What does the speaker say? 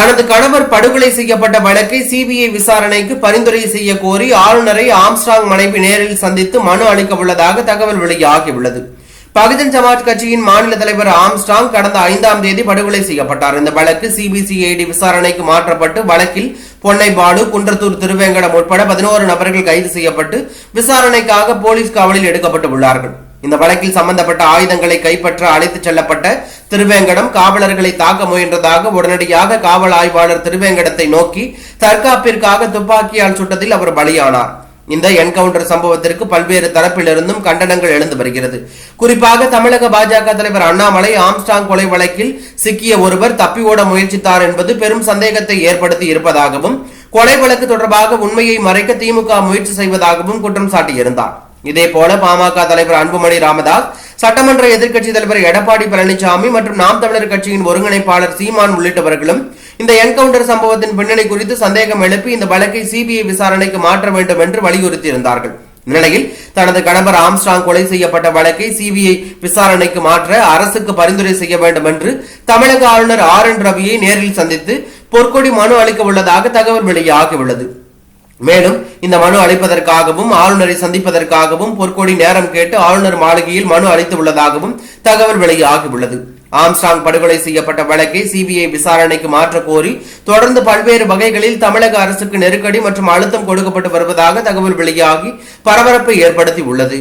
தனது கணவர் படுகொலை செய்யப்பட்ட வழக்கை சிபிஐ விசாரணைக்கு பரிந்துரை செய்ய கோரி ஆளுநரை ஆம்ஸ்ட்ராங் மனைவி நேரில் சந்தித்து மனு அளிக்க உள்ளதாக தகவல் வெளியாகியுள்ளது. பகுஜன் சமாஜ் கட்சியின் மாநில தலைவர் ஆம்ஸ்டாங் கடந்த ஐந்தாம் தேதி படுகொலை செய்யப்பட்டார். இந்த வழக்கு சிபிசிஐடி விசாரணைக்கு மாற்றப்பட்டு வழக்கில் பொன்னைபாடு குன்றத்தூர் திருவேங்கடம் உட்பட பதினோரு நபர்கள் கைது செய்யப்பட்டு விசாரணைக்காக போலீஸ் காவலில் எடுக்கப்பட்டு உள்ளார்கள். இந்த வழக்கில் சம்பந்தப்பட்ட ஆயுதங்களை கைப்பற்ற அழைத்துச் செல்லப்பட்ட திருவேங்கடம் காவலர்களை தாக்க முயன்றதாக உடனடியாக காவல் ஆய்வாளர் திருவேங்கடத்தை நோக்கி தற்காப்பிற்காக துப்பாக்கியால் சுட்டதில் அவர் பலியானார். இந்த என்கவுண்டர் சம்பவத்திற்கு பல்வேறு தரப்பிலிருந்தும் கண்டனங்கள் எழுந்து வருகிறது. குறிப்பாக தமிழக பாஜக தலைவர் அண்ணாமலை ஆம்ஸ்டாங் கொலை வழக்கில் சிக்கிய ஒருவர் தப்பி ஓட முயற்சித்தார் என்பது பெரும் சந்தேகத்தை ஏற்படுத்தி இருப்பதாகவும் கொலை வழக்கு தொடர்பாக உண்மையை மறைக்க திமுக முயற்சி செய்வதாகவும் குற்றம் சாட்டியிருந்தார். இதே போல பாமக தலைவர் அன்புமணி ராமதாஸ் சட்டமன்ற எதிர்க்கட்சி தலைவர் எடப்பாடி பழனிசாமி மற்றும் நாம் தமிழர் கட்சியின் ஒருங்கிணைப்பாளர் சீமான் உள்ளிட்டவர்களும் இந்த என்கவுண்டர் சம்பவத்தின் பின்னணி குறித்து சந்தேகம் எழுப்பி இந்த வழக்கை சிபிஐ விசாரணைக்கு மாற்ற வேண்டும் என்று வலியுறுத்தியிருந்தார்கள். இந்நிலையில் தனது கணவர் ஆம்ஸ்டாங் கொலை செய்யப்பட்ட வழக்கை சிபிஐ விசாரணைக்கு மாற்ற அரசுக்கு பரிந்துரை செய்ய வேண்டும் என்று தமிழக ஆளுநர் ஆர் என் ரவியை நேரில் சந்தித்து பொற்கொடி மனு அளிக்க உள்ளதாக தகவல் வெளியாகியுள்ளது. மேலும் இந்த மனு அளிப்பதற்காகவும் ஆளுநரை சந்திப்பதற்காகவும் பொற்கொடி நேரம் கேட்டு ஆளுநர் மாளிகையில் மனு அளித்து உள்ளதாகவும் தகவல் வெளியாகியுள்ளது. ஆம்ஸ்டாங் படுகொலை செய்யப்பட்ட வழக்கை சிபிஐ விசாரணைக்கு மாற்ற கோரி தொடர்ந்து பல்வேறு வகைகளில் தமிழக அரசுக்கு நெருக்கடி மற்றும் அழுத்தம் கொடுக்கப்பட்டு வருவதாக தகவல் வெளியாகி பரபரப்பை ஏற்படுத்தி உள்ளது